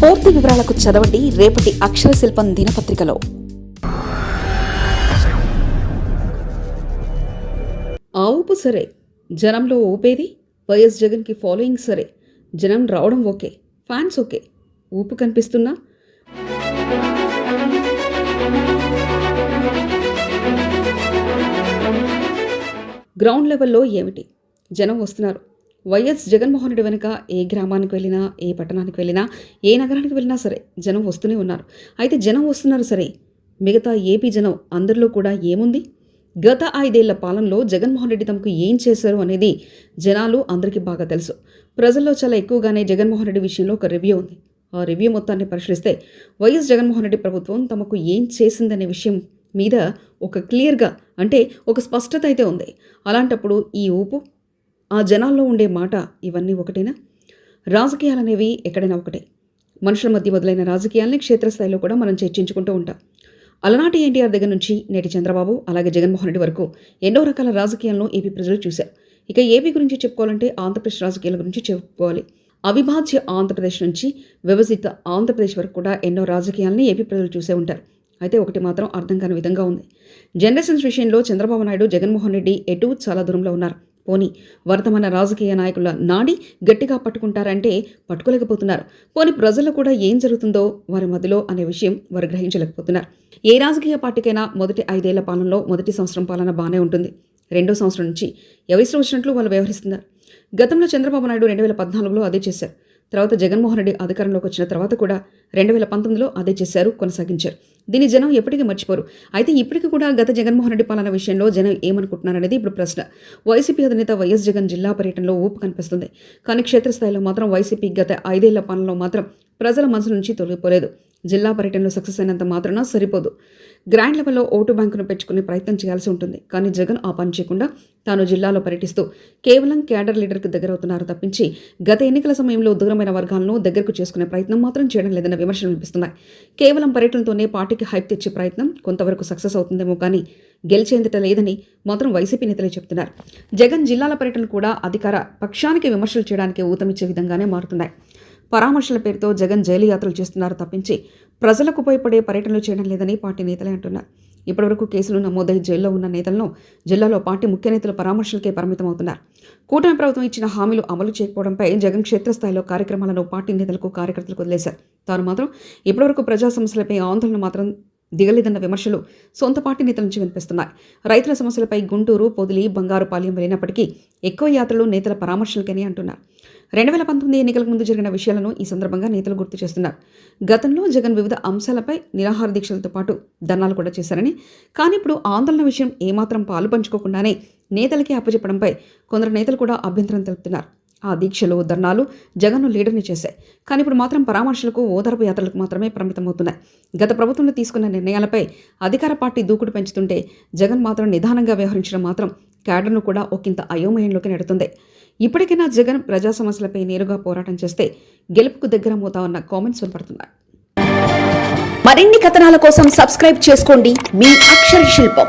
పూర్తి వివరాలకు చదవండి రేపటి అక్షర శిల్పం దినపత్రికలో. ఆ ఊపు సరే. జనంలో ఊపేది? వైఎస్ జగన్కి ఫాలోయింగ్ సరే. జనం రావడం ఓకే. Fans okay. ఊపు కనిపిస్తున్నా? గ్రౌండ్ లెవెల్లో ఏమిటి? జనం వస్తున్నారు. వైఎస్ జగన్మోహన్ రెడ్డి వెనుక ఏ గ్రామానికి వెళ్ళినా ఏ పట్టణానికి వెళ్ళినా ఏ నగరానికి వెళ్ళినా సరే జనం వస్తూనే ఉన్నారు. అయితే జనం వస్తున్నారు సరే మిగతా ఏపీ జనం అందరిలో కూడా ఏముంది? గత ఐదేళ్ళ పాలనలో జగన్మోహన్ రెడ్డి తమకు ఏం చేశారు అనేది జనాలు అందరికీ బాగా తెలుసు. ప్రజల్లో చాలా ఎక్కువగానే జగన్మోహన్ రెడ్డి విషయంలో ఒక రివ్యూ ఉంది. ఆ రివ్యూ మొత్తాన్ని పరిశీలిస్తే వైఎస్ జగన్మోహన్ రెడ్డి ప్రభుత్వం తమకు ఏం చేసిందనే విషయం మీద ఒక క్లియర్గా అంటే ఒక స్పష్టత అయితే ఉంది. అలాంటప్పుడు ఈ ఊపు ఆ జనాల్లో ఉండే మాట ఇవన్నీ ఒకటేనా? రాజకీయాలు అనేవి ఎక్కడైనా ఒకటే. మనుషుల మధ్య మొదలైన రాజకీయాల్ని క్షేత్రస్థాయిలో కూడా మనం చర్చించుకుంటూ ఉంటాం. అలనాటి ఎన్టీఆర్ దగ్గర నుంచి నేటి చంద్రబాబు అలాగే జగన్మోహన్ రెడ్డి వరకు ఎన్నో రకాల రాజకీయాలను ఏపీ ప్రజలు చూశారు. ఇక ఏపీ గురించి చెప్పుకోవాలంటే ఆంధ్రప్రదేశ్ రాజకీయాల గురించి చెప్పుకోవాలి. అవిభాజ్య ఆంధ్రప్రదేశ్ నుంచి విభజిత ఆంధ్రప్రదేశ్ వరకు కూడా ఎన్నో రాజకీయాలని ఏపీ ప్రజలు చూసే ఉంటారు. అయితే ఒకటి మాత్రం అర్థం కాని విధంగా ఉంది. జనరేషన్స్ విషయంలో చంద్రబాబు నాయుడు జగన్మోహన్ రెడ్డి ఎటు చాలా దూరంలో ఉన్నారు. పోనీ వర్తమాన రాజకీయ నాయకుల నాడి గట్టిగా పట్టుకుంటారంటే పట్టుకోలేకపోతున్నారు. పోనీ ప్రజల్లో కూడా ఏం జరుగుతుందో వారి మధ్యలో అనే విషయం వారు గ్రహించలేకపోతున్నారు. ఏ రాజకీయ పార్టీకైనా మొదటి ఐదేళ్ళ పాలనలో మొదటి సంవత్సరం పాలన బాగానే ఉంటుంది. రెండో సంవత్సరం నుంచి ఎవరిష్టం వచ్చినట్లు వాళ్ళు వ్యవహరిస్తున్నారు. గతంలో చంద్రబాబు నాయుడు రెండు వేల పద్నాలుగులో అదే చేశారు. తర్వాత జగన్మోహన్ రెడ్డి అధికారంలోకి వచ్చిన తర్వాత కూడా రెండు వేల పంతొమ్మిదిలో అదే చేశారు కొనసాగించారు. దీన్ని జనం ఎప్పటికీ మర్చిపోరు. అయితే ఇప్పటికీ కూడా గత జగన్మోహన్ రెడ్డి పాలన విషయంలో జనం ఏమనుకుంటున్నారనేది ఇప్పుడు ప్రశ్న. వైసీపీ అధినేత వైఎస్ జగన్ జిల్లా పర్యటనలో ఊపు కనిపిస్తుంది. కానీ క్షేత్రస్థాయిలో మాత్రం వైసీపీ గత ఐదేళ్ళ పాలనలో మాత్రం ప్రజల మనసు నుంచి తొలగిపోలేదు. జిల్లా పర్యటనలో సక్సెస్ అయినంత మాత్రాన సరిపోదు. గ్రాండ్ లెవెల్లో ఓటు బ్యాంకును పెంచుకునే ప్రయత్నం చేయాల్సి ఉంటుంది. కానీ జగన్ ఆ పని చేయకుండా తాను జిల్లాలో పర్యటిస్తూ కేవలం క్యాడర్ లీడర్కు దగ్గరవుతున్నారు తప్పించి గత ఎన్నికల సమయంలో దూరమైన వర్గాలను దగ్గరకు చేసుకునే ప్రయత్నం మాత్రం చేయడం లేదన్న విమర్శలు వినిపిస్తున్నాయి. కేవలం పర్యటనతోనే పార్టీకి హైప్ తెచ్చే ప్రయత్నం కొంతవరకు సక్సెస్ అవుతుందేమో కానీ గెలిచేందుట లేదని మాత్రం వైసీపీ నేతలే చెప్తున్నారు. జగన్ జిల్లాల పర్యటన కూడా అధికార పక్షానికి విమర్శలు చేయడానికి ఊతమిచ్చే విధంగానే మారుతున్నాయి. పరామర్శల పేరుతో జగన్ జైలు యాత్రలు చేస్తున్నారు తప్పించి ప్రజలకు ఉపయోగపడే పర్యటనలు చేయడం లేదని పార్టీ నేతలే అంటున్నారు. ఇప్పటివరకు కేసులు నమోదై జైల్లో ఉన్న నేతలను జిల్లాలో పార్టీ ముఖ్య నేతలు పరామర్శలకే పరిమితమవుతున్నారు. కూటమి ప్రభుత్వం ఇచ్చిన హామీలు అమలు చేయకపోవడంపై జగన్ క్షేత్రస్థాయిలో కార్యక్రమాలను పార్టీ నేతలకు కార్యకర్తలకు వదిలేశారు. తాను మాత్రం ఇప్పటివరకు ప్రజా సమస్యలపై ఆందోళన మాత్రం దిగలేదన్న విమర్శలు సొంత పార్టీ నేతల నుంచి వినిపిస్తున్నాయి. రైతుల సమస్యలపై గుంటూరు పొదిలి బంగారుపాలెం వెళ్ళినప్పటికీ ఎక్కువ యాత్రలు నేతల పరామర్శలకని అంటున్నారు. రెండు వేల పంతొమ్మిది ఎన్నికలకు ముందు జరిగిన విషయాలను ఈ సందర్భంగా నేతలు గుర్తు చేస్తున్నారు. గతంలో జగన్ వివిధ అంశాలపై నిరాహార దీక్షలతో పాటు ధర్నాలు కూడా చేశారని కానీ ఇప్పుడు ఆందోళన విషయం ఏమాత్రం పాలు పంచుకోకుండానే నేతలకే అప్పచెప్పడంపై కొందరు నేతలు కూడా అభ్యంతరం తెలుపుతున్నారు. ఆ దీక్షలు ధర్నాలు జగన్ను లీడర్ని చేశాయి. కానీ ఇప్పుడు మాత్రం పరామర్శలకు ఓదార్పు యాత్రలకు మాత్రమే పరిమితమవుతున్నాయి. గత ప్రభుత్వంలో తీసుకున్న నిర్ణయాలపై అధికార పార్టీ దూకుడు పెంచుతుంటే జగన్ మాత్రం నిదానంగా వ్యవహరించడం మాత్రం క్యాడర్ను కూడా ఒకంత అయోమయంలోకి నెడుతుంది. ఇప్పటికైనా జగన్ ప్రజా సమస్యలపై నేరుగా పోరాటం చేస్తే గెలుపుకు దగ్గర మోతామన్న కామెంట్స్ వినపడుతున్నాయి. మరిన్ని కథనాల కోసం సబ్స్క్రైబ్ చేసుకోండి. మీ అక్షర శిల్పం.